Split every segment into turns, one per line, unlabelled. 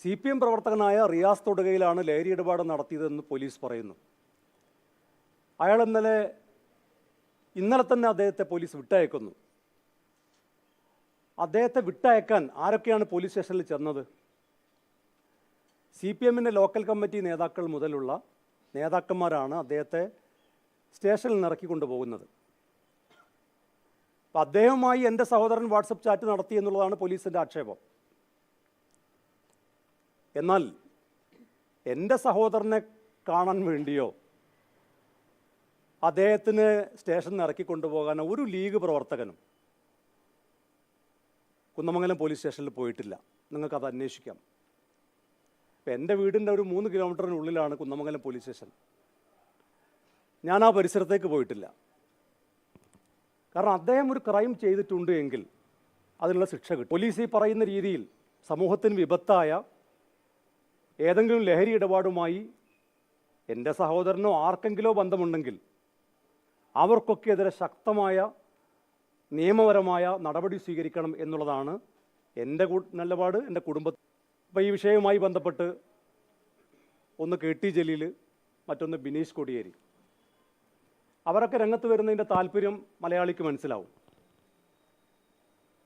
C P M പ്രവർത്തകനായ റിയാസ് തൊടുകയിലാണ് ലഹരി ഇടപാട് നടത്തിയതെന്ന് പോലീസ് പറയുന്നു അയാൾ ഇന്നലെ ഇന്നലെ തന്നെ അദ്ദേഹത്തെ പോലീസ് വിട്ടയക്കുന്നു അദ്ദേഹത്തെ വിട്ടയക്കാൻ ആരൊക്കെയാണ് പോലീസ് സ്റ്റേഷനിൽ ചെന്നത് സി പി എമ്മിൻ്റെ ലോക്കൽ കമ്മിറ്റി നേതാക്കൾ മുതലുള്ള നേതാക്കന്മാരാണ് അദ്ദേഹത്തെ സ്റ്റേഷനിൽ നിന്ന് ഇറക്കി കൊണ്ടുപോകുന്നത് അപ്പം അദ്ദേഹവുമായി എൻ്റെ സഹോദരൻ വാട്സപ്പ് ചാറ്റ് നടത്തി എന്നുള്ളതാണ് പോലീസിൻ്റെ ആക്ഷേപം എന്നാൽ എൻ്റെ സഹോദരനെ കാണാൻ വേണ്ടിയോ അദ്ദേഹത്തിന് സ്റ്റേഷനിൽ ഇറക്കി കൊണ്ടുപോകാനോ ഒരു ലീഗ് പ്രവർത്തകനും കുന്നമംഗലം പോലീസ് സ്റ്റേഷനിൽ പോയിട്ടില്ല നിങ്ങൾക്കത് അന്വേഷിക്കാം ഇപ്പം എൻ്റെ വീടിൻ്റെ ഒരു മൂന്ന് കിലോമീറ്ററിനുള്ളിലാണ് കുന്നമംഗലം പോലീസ് സ്റ്റേഷൻ ഞാൻ ആ പരിസരത്തേക്ക് പോയിട്ടില്ല കാരണം അദ്ദേഹം ഒരു ക്രൈം ചെയ്തിട്ടുണ്ട് എങ്കിൽ അതിനുള്ള ശിക്ഷ കിട്ടും പോലീസ് ഈ പറയുന്ന രീതിയിൽ സമൂഹത്തിന് വിപത്തായ ഏതെങ്കിലും ലഹരി ഇടപാടുമായി എൻ്റെ സഹോദരനോ ആർക്കെങ്കിലോ ബന്ധമുണ്ടെങ്കിൽ അവർക്കൊക്കെ എതിരെ ശക്തമായ നിയമപരമായ നടപടി സ്വീകരിക്കണം എന്നുള്ളതാണ് എൻ്റെ നിലപാട് എൻ്റെ കുടുംബ അപ്പോൾ ഈ വിഷയവുമായി ബന്ധപ്പെട്ട് ഒന്ന് കെ ടി ജലീൽ മറ്റൊന്ന് ബിനീഷ് കൊടിയേരി അവരൊക്കെ രംഗത്ത് വരുന്നതിൻ്റെ താല്പര്യം മലയാളിക്ക് മനസ്സിലാവും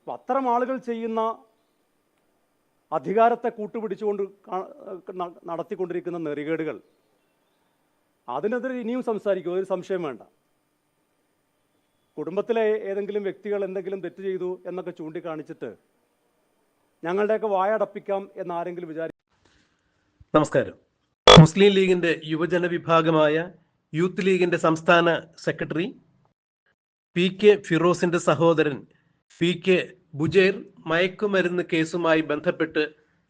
അപ്പം അത്തരം ആളുകൾ ചെയ്യുന്ന അധികാരത്തെ കൂട്ടുപിടിച്ചുകൊണ്ട് നടത്തിക്കൊണ്ടിരിക്കുന്ന നെറികേടുകൾ അതിനെതിരെ ഇനിയും സംസാരിക്കും ഒരു സംശയം വേണ്ട കുടുംബത്തിലെ ഏതെങ്കിലും വ്യക്തികൾ എന്തെങ്കിലും തെറ്റ് ചെയ്തു എന്നൊക്കെ ചൂണ്ടിക്കാണിച്ചിട്ട് ഞങ്ങളുടെയൊക്കെ വായടപ്പിക്കാം എന്നാരെങ്കിലും വിചാരിക്കും
നമസ്കാരം മുസ്ലിം ലീഗിന്റെ യുവജന വിഭാഗമായ യൂത്ത് ലീഗിന്റെ സംസ്ഥാന സെക്രട്ടറി പി കെ ഫിറോസിന്റെ സഹോദരൻ പി കെ ബുജേർ മയക്കുമരുന്ന് കേസുമായി ബന്ധപ്പെട്ട്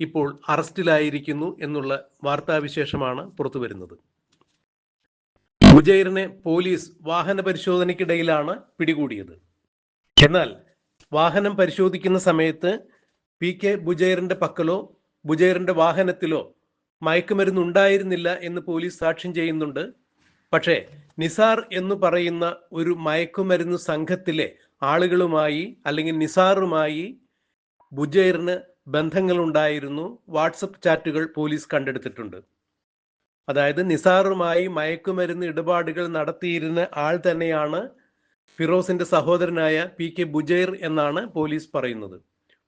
ഇപ്പോൾ അറസ്റ്റിലായിരിക്കുന്നു എന്നുള്ള വാർത്താവിശേഷമാണ് പുറത്തുവരുന്നത് ബുജൈറിനെ പോലീസ് വാഹന പരിശോധനയ്ക്കിടയിലാണ് പിടികൂടിയത് എന്നാൽ വാഹനം പരിശോധിക്കുന്ന സമയത്ത് പി കെ ബുജൈറിന്റെ പക്കലോ ബുജൈറിന്റെ വാഹനത്തിലോ മയക്കുമരുന്ന് ഉണ്ടായിരുന്നില്ല എന്ന് പോലീസ് സാക്ഷ്യം ചെയ്യുന്നുണ്ട് പക്ഷേ നിസാർ എന്ന് പറയുന്ന ഒരു മയക്കുമരുന്ന് സംഘത്തിലെ ആളുകളുമായി അല്ലെങ്കിൽ നിസാറുമായി ബുജൈറിന് ബന്ധങ്ങളുണ്ടായിരുന്നു വാട്സപ്പ് ചാറ്റുകൾ പോലീസ് കണ്ടെടുത്തിട്ടുണ്ട് അതായത് നിസാറുമായി മയക്കുമരുന്ന് ഇടപാടുകൾ നടത്തിയിരുന്ന ആൾ തന്നെയാണ് ഫിറോസിന്റെ സഹോദരനായ പി കെ ബുജൈർ എന്നാണ് പോലീസ് പറയുന്നത്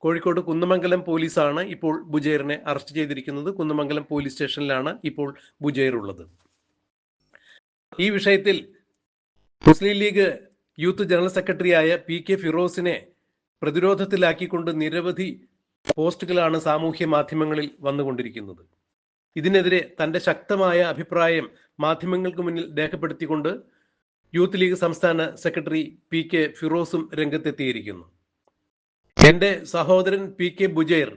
കോഴിക്കോട് കുന്നമംഗലം പോലീസാണ് ഇപ്പോൾ ബുജൈറിനെ അറസ്റ്റ് ചെയ്തിരിക്കുന്നത് കുന്നമംഗലം പോലീസ് സ്റ്റേഷനിലാണ് ഇപ്പോൾ ബുജൈർ ഉള്ളത് ഈ വിഷയത്തിൽ മുസ്ലിം ലീഗ് യൂത്ത് ജനറൽ സെക്രട്ടറിയായ പി കെ ഫിറോസിനെ പ്രതിരോധത്തിലാക്കിക്കൊണ്ട് നിരവധി പോസ്റ്റുകളാണ് സാമൂഹ്യ മാധ്യമങ്ങളിൽ വന്നുകൊണ്ടിരിക്കുന്നത് ഇതിനെതിരെ തന്റെ ശക്തമായ അഭിപ്രായം മാധ്യമങ്ങൾക്ക് മുന്നിൽ രേഖപ്പെടുത്തിക്കൊണ്ട് യൂത്ത് ലീഗ് സംസ്ഥാന സെക്രട്ടറി പി കെ ഫിറോസും രംഗത്തെത്തിയിരിക്കുന്നു എന്റെ സഹോദരൻ പി കെ ബുജൈർ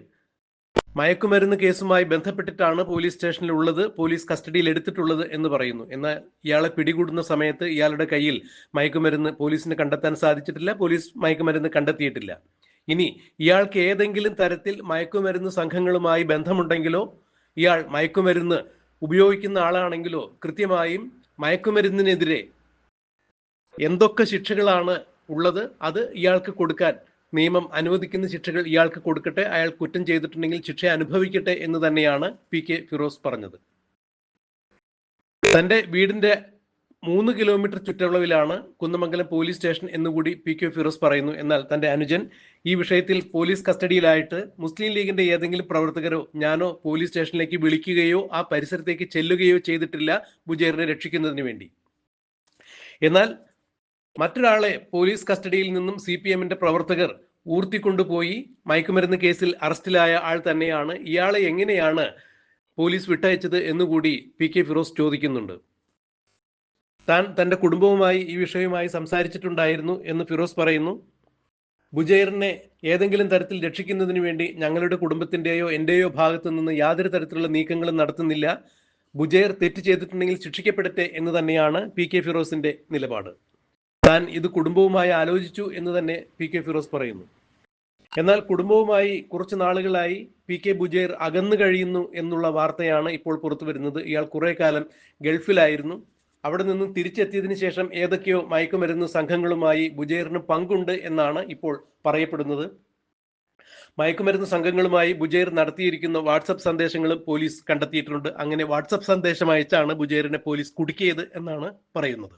മയക്കുമരുന്ന് കേസുമായി ബന്ധപ്പെട്ടിട്ടാണ് പോലീസ് സ്റ്റേഷനിൽ ഉള്ളത് പോലീസ് കസ്റ്റഡിയിൽ എടുത്തിട്ടുള്ളത് എന്ന് പറയുന്നു എന്നാൽ ഇയാളെ പിടികൂടുന്ന സമയത്ത് ഇയാളുടെ കയ്യിൽ മയക്കുമരുന്ന് പോലീസിന് കണ്ടെത്താൻ സാധിച്ചിട്ടില്ല പോലീസ് മയക്കുമരുന്ന് കണ്ടെത്തിയിട്ടില്ല ഇനി ഇയാൾക്ക് ഏതെങ്കിലും തരത്തിൽ മയക്കുമരുന്ന് സംഘങ്ങളുമായി ബന്ധമുണ്ടെങ്കിലോ ഇയാൾ മയക്കുമരുന്ന് ഉപയോഗിക്കുന്ന ആളാണെങ്കിലോ കൃത്യമായും മയക്കുമരുന്നിനെതിരെ എന്തൊക്കെ ശിക്ഷകളാണ് ഉള്ളത് അത് ഇയാൾക്ക് കൊടുക്കാൻ നിയമം അനുവദിക്കുന്ന ശിക്ഷകൾ ഇയാൾക്ക് കൊടുക്കട്ടെ അയാൾ കുറ്റം ചെയ്തിട്ടുണ്ടെങ്കിൽ ശിക്ഷ അനുഭവിക്കട്ടെ എന്ന് തന്നെയാണ് പി കെ ഫിറോസ് പറഞ്ഞത് തന്റെ വീടിന്റെ മൂന്ന് കിലോമീറ്റർ ചുറ്റളവിലാണ് കുന്നമംഗലം പോലീസ് സ്റ്റേഷൻ എന്നുകൂടി പി കെ ഫിറോസ് പറയുന്നു എന്നാൽ തന്റെ അനുജൻ ഈ വിഷയത്തിൽ പോലീസ് കസ്റ്റഡിയിലായിട്ട് മുസ്ലിം ലീഗിന്റെ ഏതെങ്കിലും പ്രവർത്തകരോ ഞാനോ പോലീസ് സ്റ്റേഷനിലേക്ക് വിളിക്കുകയോ ആ പരിസരത്തേക്ക് ചെല്ലുകയോ ചെയ്തിട്ടില്ല ബുജേറിനെ രക്ഷിക്കുന്നതിന് വേണ്ടി എന്നാൽ മറ്റൊരാളെ പോലീസ് കസ്റ്റഡിയിൽ നിന്നും സി പി എമ്മിന്റെ പ്രവർത്തകർ ഊർത്തിക്കൊണ്ടുപോയി മയക്കുമരുന്ന് കേസിൽ അറസ്റ്റിലായ ആൾ തന്നെയാണ് ഇയാളെ എങ്ങനെയാണ് പോലീസ് വിട്ടയച്ചത് എന്നുകൂടി പി കെ ഫിറോസ് ചോദിക്കുന്നുണ്ട് താൻ തന്റെ കുടുംബവുമായി ഈ വിഷയവുമായി സംസാരിച്ചിട്ടുണ്ടായിരുന്നു എന്ന് ഫിറോസ് പറയുന്നു ബുജൈറിനെ ഏതെങ്കിലും തരത്തിൽ രക്ഷിക്കുന്നതിന് വേണ്ടി ഞങ്ങളുടെ കുടുംബത്തിന്റെയോ എന്റെയോ ഭാഗത്തു നിന്ന് യാതൊരു തരത്തിലുള്ള നീക്കങ്ങളും നടത്തുന്നില്ല ബുജൈർ തെറ്റ് ചെയ്തിട്ടുണ്ടെങ്കിൽ ശിക്ഷിക്കപ്പെടട്ടെ എന്ന് തന്നെയാണ് പി കെ ഫിറോസിന്റെ നിലപാട് താൻ ഇത് കുടുംബവുമായി ആലോചിച്ചു എന്ന് തന്നെ പി കെ ഫിറോസ് പറയുന്നു എന്നാൽ കുടുംബവുമായി കുറച്ച് നാളുകളായി പി കെ ബുജേർ അകന്നു കഴിയുന്നു എന്നുള്ള വാർത്തയാണ് ഇപ്പോൾ പുറത്തു വരുന്നത് ഇയാൾ കുറെ കാലം ഗൾഫിലായിരുന്നു അവിടെ നിന്നും തിരിച്ചെത്തിയതിനു ശേഷം ഏതൊക്കെയോ മയക്കുമരുന്ന് സംഘങ്ങളുമായി ബുജേറിന് പങ്കുണ്ട് എന്നാണ് ഇപ്പോൾ പറയപ്പെടുന്നത് മയക്കുമരുന്ന് സംഘങ്ങളുമായി ബുജേർ നടത്തിയിരിക്കുന്ന വാട്സപ്പ് സന്ദേശങ്ങളും പോലീസ് കണ്ടെത്തിയിട്ടുണ്ട് അങ്ങനെ വാട്സപ്പ് സന്ദേശം അയച്ചാണ് ബുജേറിനെ പോലീസ് കുടുക്കിയത് എന്നാണ് പറയുന്നത്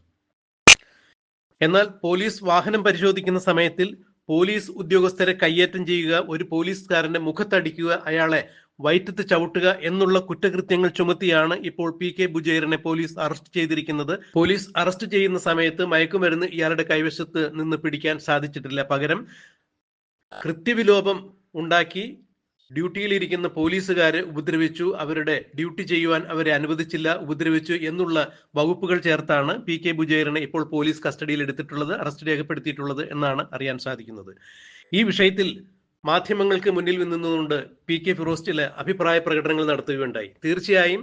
എന്നാൽ പോലീസ് വാഹനം പരിശോധിക്കുന്ന സമയത്തിൽ പോലീസ് ഉദ്യോഗസ്ഥരെ കയ്യേറ്റം ചെയ്യുക ഒരു പോലീസുകാരന്റെ മുഖത്തടിക്കുക അയാളെ വയറ്റത്ത് ചവിട്ടുക എന്നുള്ള കുറ്റകൃത്യങ്ങൾ ചുമത്തിയാണ് ഇപ്പോൾ പി കെ ബുജേറിനെ പോലീസ് അറസ്റ്റ് ചെയ്തിരിക്കുന്നത് പോലീസ് അറസ്റ്റ് ചെയ്യുന്ന സമയത്ത് മയക്കുമരുന്ന് ഇയാളുടെ കൈവശത്ത് നിന്ന് പിടിക്കാൻ സാധിച്ചിട്ടില്ല പകരം കൃത്യവിലോപം ഉണ്ടാക്കി ഡ്യൂട്ടിയിലിരിക്കുന്ന പോലീസുകാരെ ഉപദ്രവിച്ചു അവരുടെ ഡ്യൂട്ടി ചെയ്യുവാൻ അവരെ അനുവദിച്ചില്ല ഉപദ്രവിച്ചു എന്നുള്ള വകുപ്പുകൾ ചേർത്താണ് പി കെ ബുജേറിനെ ഇപ്പോൾ പോലീസ് കസ്റ്റഡിയിൽ എടുത്തിട്ടുള്ളത് അറസ്റ്റ് രേഖപ്പെടുത്തിയിട്ടുള്ളത് എന്നാണ് അറിയാൻ സാധിക്കുന്നത് ഈ വിഷയത്തിൽ മാധ്യമങ്ങൾക്ക് മുന്നിൽ നിന്നുകൊണ്ട് പി കെ ഫിറോസ് ചില അഭിപ്രായ പ്രകടനങ്ങൾ നടത്തുകയുണ്ടായി തീർച്ചയായും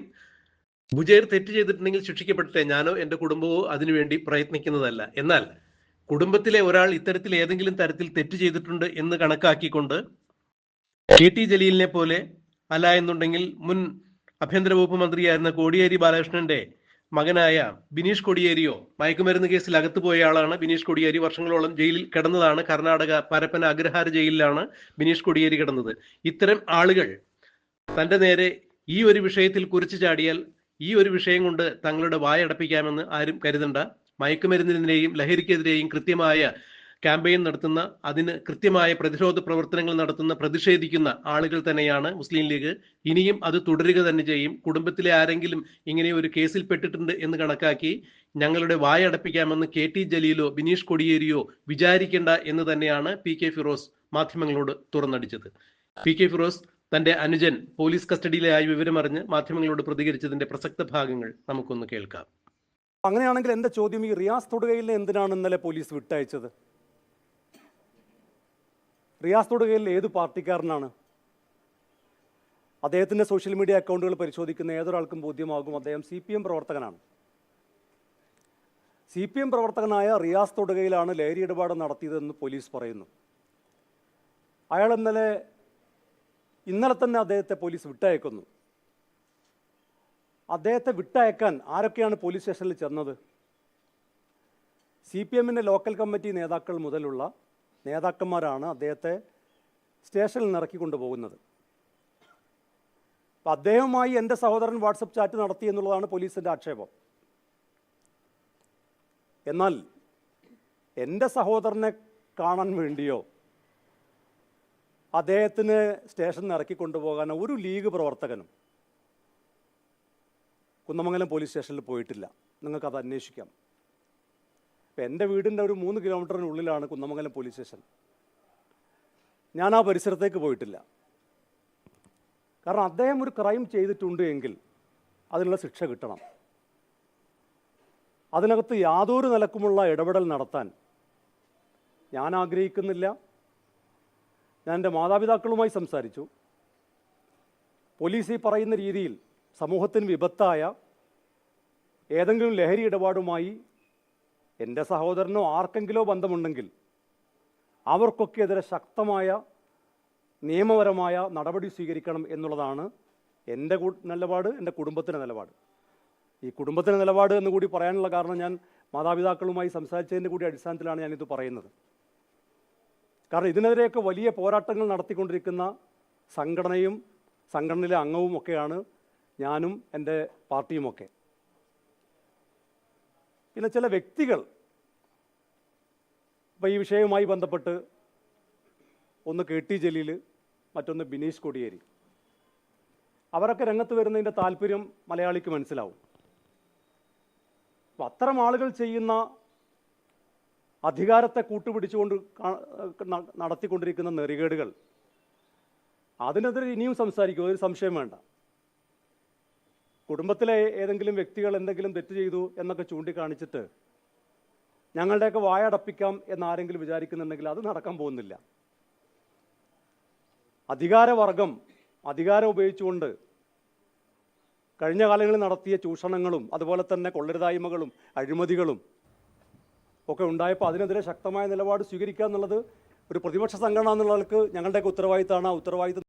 ബുജേർ തെറ്റ് ചെയ്തിട്ടുണ്ടെങ്കിൽ ശിക്ഷിക്കപ്പെടട്ടെ ഞാനോ എന്റെ കുടുംബമോ അതിനുവേണ്ടി പ്രയത്നിക്കുന്നതല്ല എന്നാൽ കുടുംബത്തിലെ ഒരാൾ ഇത്തരത്തിൽ ഏതെങ്കിലും തരത്തിൽ തെറ്റ് ചെയ്തിട്ടുണ്ട് എന്ന് കണക്കാക്കിക്കൊണ്ട് കെ ടി ജലീലിനെ പോലെ അല്ല എന്നുണ്ടെങ്കിൽ മുൻ ആഭ്യന്തര വകുപ്പ് മന്ത്രിയായിരുന്ന കോടിയേരി ബാലകൃഷ്ണന്റെ മകനായ ബിനീഷ് കോടിയേരിയോ മയക്കുമരുന്ന് കേസിൽ അകത്തു പോയ ആളാണ് ബിനീഷ് കോടിയേരി വർഷങ്ങളോളം ജയിലിൽ കിടന്നതാണ് കർണാടക പരപ്പൻ അഗ്രഹാര ജയിലിലാണ് ബിനീഷ് കോടിയേരി കിടന്നത് ഇത്തരം ആളുകൾ തന്റെ നേരെ ഈ ഒരു വിഷയത്തിൽ കുറിച്ചു ചാടിയാൽ ഈ ഒരു വിഷയം കൊണ്ട് തങ്ങളുടെ വായടപ്പിക്കാമെന്ന് ആരും കരുതണ്ട മയക്കുമരുന്നിനെയും ലഹരിക്കെതിരെയും കൃത്യമായ ക്യാമ്പയിൻ നടത്തുന്ന അതിന് കൃത്യമായ പ്രതിരോധ പ്രവർത്തനങ്ങൾ നടത്തുന്ന പ്രതിഷേധിക്കുന്ന ആളുകൾ തന്നെയാണ് മുസ്ലിം ലീഗ് ഇനിയും അത് തുടരുക തന്നെ ചെയ്യും കുടുംബത്തിലെ ആരെങ്കിലും ഇങ്ങനെ ഒരു കേസിൽ പെട്ടിട്ടുണ്ട് എന്ന് കണക്കാക്കി ഞങ്ങളുടെ വായടപ്പിക്കാമെന്ന് കെ ടി ജലീലോ ബിനീഷ് കൊടിയേരിയോ വിചാരിക്കേണ്ട എന്ന് തന്നെയാണ് പി കെ ഫിറോസ് മാധ്യമങ്ങളോട് തുറന്നടിച്ചത് പി കെ ഫിറോസ് തന്റെ അനുജൻ പോലീസ് കസ്റ്റഡിയിലായി വിവരമറിഞ്ഞ് മാധ്യമങ്ങളോട് പ്രതികരിച്ചതിന്റെ പ്രസക്ത ഭാഗങ്ങൾ നമുക്കൊന്ന് കേൾക്കാം
അങ്ങനെയാണെങ്കിൽ എന്റെ ചോദ്യം ഈ റിയാസ് തൊടുകയിലെ എന്തിനാണ് ഇന്നലെ പോലീസ് വിട്ടയച്ചത് റിയാസ് തൊടുകയിൽ ഏത് പാർട്ടിക്കാരനാണ് അദ്ദേഹത്തിൻ്റെ സോഷ്യൽ മീഡിയ അക്കൗണ്ടുകൾ പരിശോധിക്കുന്ന ഏതൊരാൾക്കും ബോധ്യമാകും അദ്ദേഹം സി പി എം പ്രവർത്തകനാണ് സി പി എം പ്രവർത്തകനായ റിയാസ് തൊടുകയിലാണ് ലഹരി ഇടപാട് നടത്തിയതെന്ന് പോലീസ് പറയുന്നു അയാൾ ഇന്നലെ ഇന്നലെ തന്നെ അദ്ദേഹത്തെ പോലീസ് വിട്ടയക്കുന്നു അദ്ദേഹത്തെ വിട്ടയക്കാൻ ആരൊക്കെയാണ് പോലീസ് സ്റ്റേഷനിൽ ചെന്നത് സി പി എമ്മിൻ്റെ ലോക്കൽ കമ്മിറ്റി നേതാക്കൾ മുതലുള്ള നേതാക്കന്മാരാണ് അദ്ദേഹത്തെ സ്റ്റേഷനിൽ നിന്ന് ഇറക്കിക്കൊണ്ടു പോകുന്നത് അപ്പം അദ്ദേഹവുമായി എൻ്റെ സഹോദരൻ വാട്സപ്പ് ചാറ്റ് നടത്തി എന്നുള്ളതാണ് പോലീസിൻ്റെ ആക്ഷേപം എന്നാൽ എൻ്റെ സഹോദരനെ കാണാൻ വേണ്ടിയോ അദ്ദേഹത്തിന് സ്റ്റേഷനിൽ നിന്ന് ഇറക്കി ഒരു ലീഗ് പ്രവർത്തകനും കുന്നമംഗലം പോലീസ് സ്റ്റേഷനിൽ പോയിട്ടില്ല നിങ്ങൾക്കത് അന്വേഷിക്കാം ഇപ്പം എൻ്റെ വീടിൻ്റെ ഒരു മൂന്ന് കിലോമീറ്ററിനുള്ളിലാണ് കുന്നമംഗലം പോലീസ് സ്റ്റേഷൻ ഞാൻ ആ പരിസരത്തേക്ക് പോയിട്ടില്ല കാരണം അദ്ദേഹം ഒരു ക്രൈം ചെയ്തിട്ടുണ്ട് എങ്കിൽ അതിനുള്ള ശിക്ഷ കിട്ടണം അതിനകത്ത് യാതൊരു നിലക്കുമുള്ള ഇടപെടൽ നടത്താൻ ഞാൻ ആഗ്രഹിക്കുന്നില്ല ഞാൻ എൻ്റെ മാതാപിതാക്കളുമായി സംസാരിച്ചു പോലീസ് ഈ പറയുന്ന രീതിയിൽ സമൂഹത്തിന് വിപത്തായ ഏതെങ്കിലും ലഹരി ഇടപാടുമായി എൻ്റെ സഹോദരനോ ആർക്കെങ്കിലോ ബന്ധമുണ്ടെങ്കിൽ അവർക്കൊക്കെ എതിരെ ശക്തമായ നിയമപരമായ നടപടി സ്വീകരിക്കണം എന്നുള്ളതാണ് എൻ്റെ നിലപാട് എൻ്റെ കുടുംബത്തിൻ്റെ നിലപാട് ഈ കുടുംബത്തിൻ്റെ നിലപാട് എന്ന് കൂടി പറയാനുള്ള കാരണം ഞാൻ മാതാപിതാക്കളുമായി സംസാരിച്ചതിൻ്റെ കൂടി അടിസ്ഥാനത്തിലാണ് ഞാനിത് പറയുന്നത് കാരണം ഇതിനെതിരെയൊക്കെ വലിയ പോരാട്ടങ്ങൾ നടത്തിക്കൊണ്ടിരിക്കുന്ന സംഘടനയും സംഘടനയിലെ അംഗവും ഒക്കെയാണ് ഞാനും എൻ്റെ പാർട്ടിയുമൊക്കെ പിന്നെ ചില വ്യക്തികൾ ഇപ്പോൾ ഈ വിഷയവുമായി ബന്ധപ്പെട്ട് ഒന്ന് കെ ടി ജലീൽ മറ്റൊന്ന് ബിനീഷ് കൊടിയേരി അവരൊക്കെ രംഗത്ത് വരുന്നതിൻ്റെ താല്പര്യം മലയാളിക്ക് മനസ്സിലാവും അപ്പം അത്തരം ആളുകൾ ചെയ്യുന്ന അധികാരത്തെ കൂട്ടുപിടിച്ചുകൊണ്ട് നടത്തിക്കൊണ്ടിരിക്കുന്ന നെറികേടുകൾ അതിനെതിരെ ഇനിയും സംസാരിക്കും ഒരു സംശയം വേണ്ട കുടുംബത്തിലെ ഏതെങ്കിലും വ്യക്തികൾ എന്തെങ്കിലും തെറ്റ് ചെയ്തു എന്നൊക്കെ ചൂണ്ടിക്കാണിച്ചിട്ട് ഞങ്ങളുടെയൊക്കെ വായടപ്പിക്കാം എന്നാരെങ്കിലും വിചാരിക്കുന്നുണ്ടെങ്കിൽ അത് നടക്കാൻ പോകുന്നില്ല അധികാരവർഗം അധികാരം ഉപയോഗിച്ചുകൊണ്ട് കഴിഞ്ഞ കാലങ്ങളിൽ നടത്തിയ ചൂഷണങ്ങളും അതുപോലെ തന്നെ കൊള്ളരുതായ്മകളും അഴിമതികളും ഒക്കെ ഉണ്ടായപ്പോൾ അതിനെതിരെ ശക്തമായ നിലപാട് സ്വീകരിക്കുക എന്നുള്ളത് ഒരു പ്രതിപക്ഷ സംഘടന എന്നുള്ളവർക്ക് ഞങ്ങളുടെയൊക്കെ ഉത്തരവാദിത്തമാണ് ആ ഉത്തരവാദിത്തം